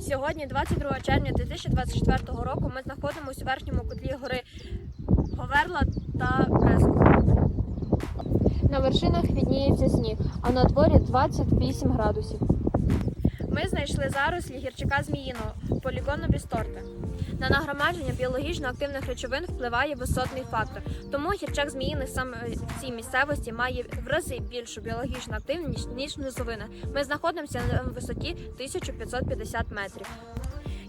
Сьогодні, 22 червня 2024 року, ми знаходимося у верхньому котлі гори Говерла та Креску. На вершинах відніється сніг, а на дворі 28 градусів. Ми знайшли зарослі гірчака зміїного полігону бісторта. На нагромадження біологічно активних речовин впливає висотний фактор. Тому гірчак зміїних саме в цій місцевості має в рази більшу біологічну активність ніж низовина. Ми знаходимося на висоті 1550 метрів.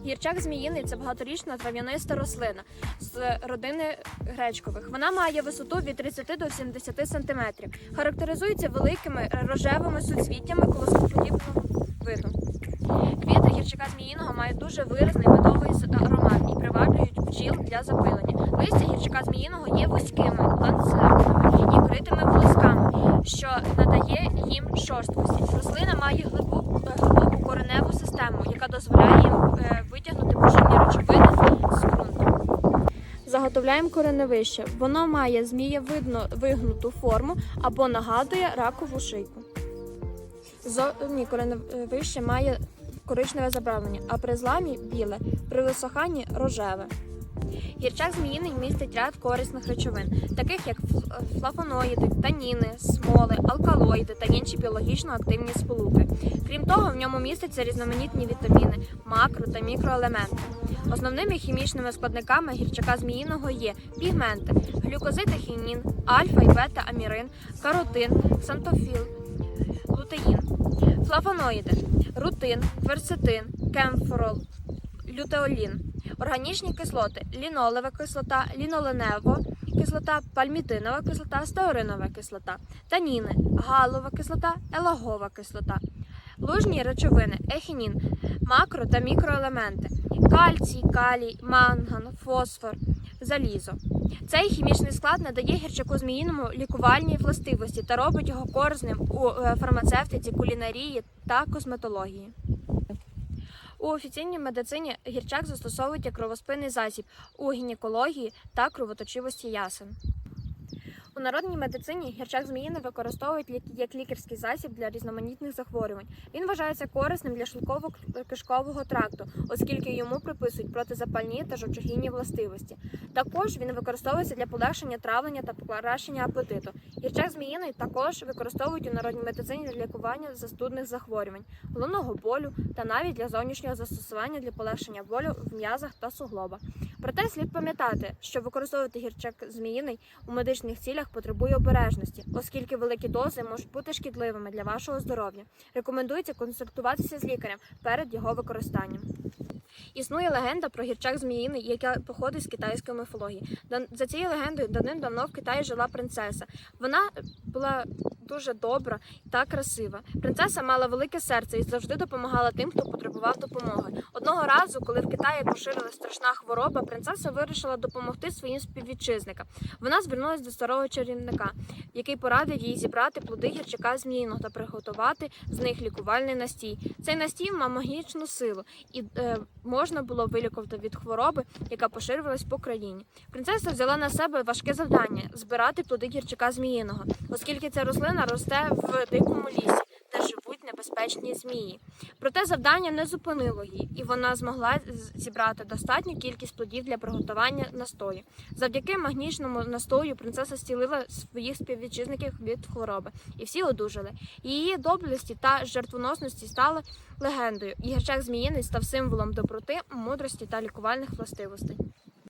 Гірчак зміїний це багаторічна трав'яниста рослина з родини гречкових. Вона має висоту від 30 до 70 см. Характеризується великими рожевими суцвіттями колоскоподібного мають дуже виразний медовий аромат і приваблюють бджіл для запилення. Листя гірчака зміїного є вузькими, ланцетними і вкритими волосками, що надає їм шорсткості. Рослина має глибоку, глибоку кореневу систему, яка дозволяє їм е, витягнути поживні речовини з ґрунту. Заготовляємо кореневище. Воно має змієвидно вигнуту форму або нагадує ракову шийку. Зовні кореневище має коричневе забравлення, а при зламі біле, при висоханні рожеве. Гірчак зміїний містить ряд корисних речовин, таких як фл- флавоноїди, таніни, смоли, алкалоїди та інші біологічно активні сполуки. Крім того, в ньому містяться різноманітні вітаміни, макро та мікроелементи. Основними хімічними складниками гірчака зміїного є пігменти, глюкозид-хінін, альфа і бета-амірин, каротин, ксантофіл, лутеїн, флавоноїди, рутин, кверцетин, кемфорол, лютеолін, органічні кислоти, лінолева кислота, ліноленева кислота, пальмітинова кислота, стеаринова кислота, таніни, галова кислота, елагова кислота. Лужні речовини, ехінін, макро та мікроелементи, кальцій, калій, манган, фосфор, залізо. Цей хімічний склад надає гірчаку зміїному лікувальні властивості та робить його корисним у е, фармацевтиці, кулінарії та косметології. У офіційній медицині гірчак застосовують як кровоспинний засіб у гінекології та кровоточивості ясен. У народній медицині гірчак зміїний використовують як лікарський засіб для різноманітних захворювань. Він вважається корисним для шлунково-кишкового тракту, оскільки йому приписують протизапальні та жовчогінні властивості. Також він використовується для полегшення травлення та покращення апетиту. Гірчак зміїний також використовують у народній медицині для лікування застудних захворювань, головного болю та навіть для зовнішнього застосування для полегшення болю в м'язах та суглобах. Проте слід пам'ятати, що використовувати гірчак зміїний у медичних цілях потребує обережності, оскільки великі дози можуть бути шкідливими для вашого здоров'я. Рекомендується консультуватися з лікарем перед його використанням. Існує легенда про гірчак зміїний, яка походить з китайської міфології. За цією легендою давним-давно в Китаї жила принцеса. Вона була дуже добра та красива. Принцеса мала велике серце і завжди допомагала тим, хто потребував допомоги. Одного разу, коли в Китаї поширилась страшна хвороба, принцеса вирішила допомогти своїм співвітчизникам. Вона звернулася до старого чарівника, який порадив їй зібрати плоди гірчака зміїного та приготувати з них лікувальний настій. Цей настій мав магічну силу і е, можна було вилікувати від хвороби, яка поширювалась по країні. Принцеса взяла на себе важке завдання збирати плоди гірчака зміїного, оскільки ця рослина росте в дикому лісі, небезпечні змії. Проте завдання не зупинило її, і вона змогла зібрати достатню кількість плодів для приготування настою. Завдяки магнічному настою принцеса зцілила своїх співвітчизників від хвороби, і всі одужали. Її доблесті та жертвоносності стали легендою. І гірчак зміїний став символом доброти, мудрості та лікувальних властивостей.